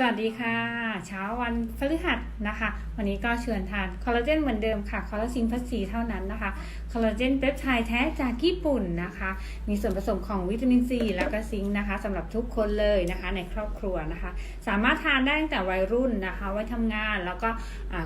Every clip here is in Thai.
สวัสดีค่ะ เช้าวันพฤหัสนะคะ วันนี้ก็เชิญทานคอลลาเจนเหมือนเดิมค่ะคอลลาซินพัสซีเท่านั้นนะคะคอลลาเจนเปปไทด์แท้จากญี่ปุ่นนะคะ มีส่วนผสมของวิตามินซีแล้วก็ซิงค์นะคะสำหรับทุกคนเลยนะคะในครอบครัวนะคะ สามารถทานได้ตั้งแต่วัยรุ่นนะคะ ไว้ทำงานแล้วก็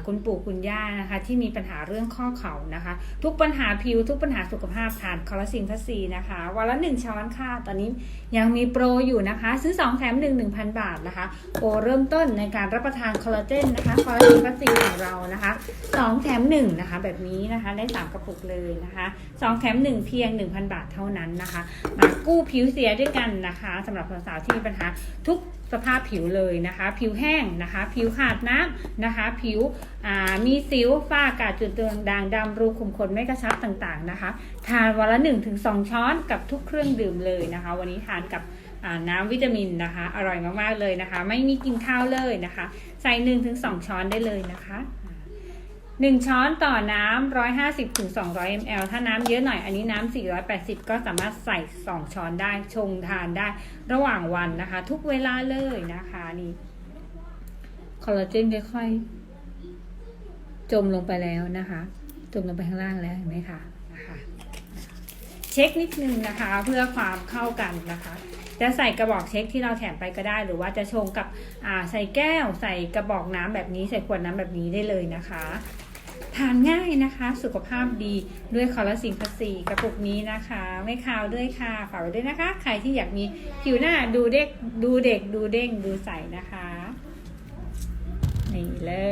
คุณปู่คุณย่านะคะ ที่มีปัญหาเรื่องข้อเข่านะคะ ทุกปัญหาผิวทุกปัญหาสุขภาพทานคอลลาซินพัสซีนะคะ วันละหนึ่งช้อนค่ะตอนนี้ยังมีโปรอยู่นะคะ ซื้อ2แถม1 1,000บาทนะคะโปรเริ่มต้นในการรับประทานคอลลาเจนนะคะคอลลาเจนพัสซีของเรานะคะ2แถม1นะคะแบบนี้นะคะได้ 3 กระปุกเลยนะคะ2แถม 1 เพียง 1,000 บาทเท่านั้นนะคะมากู้ผิวเสียด้วยกันนะคะสำหรับสาวๆที่มีปัญหาทุกสภาพผิวเลยนะคะ ผิวแห้งนะคะ ผิวขาดน้ำนะคะ ผิวมีสิวฝ้ากาจุดเตืองด่างดำรูขุมขนไม่กระชับต่างๆนะคะ ทานวันละ 1-2 ช้อนกับทุกเครื่องดื่มเลยนะคะ วันนี้ทานกับ น้ำวิตามินนะคะ อร่อยมากๆเลยนะคะ ไม่มีกินข้าวเลยนะคะ ใส่1นถึงสช้อนได้เลยนะคะหนึ่งช้อนต่อน้ำร้อยห้าสิบถึงสองร้อยมลถ้าน้ำเยอะหน่อยอันนี้น้ำสี่ร้อยแปดสิบก็สามารถใส่สองช้อนได้ชงทานได้ระหว่างวันนะคะ ทุกเวลาเลยนะคะนี่คอลลาเจนค่อยๆจมลงไปแล้วนะคะ จมลงไปข้างล่างแล้วเห็นไหมคะนะคะ เช็คนิดนึงนะคะ เพื่อความเข้ากันนะคะ จะใส่กระบอกเช็คที่เราแถมไปก็ได้ หรือว่าจะชงกับอ่าใส่แก้ว ใส่กระบอกน้ำแบบนี้ใส่ขวดน้ำแบบนี้ได้เลยนะคะทานง่ายนะคะ สุขภาพดีด้วยคอลลาซินพัสซีกระปุกนี้นะคะ ไม่คาวด้วยค่ะฝากไว้ด้วยนะคะ ใครที่อยากมีผิวหน้าดูเด็กดูเด็กดูเด้งดูใสนะคะ นี่เลย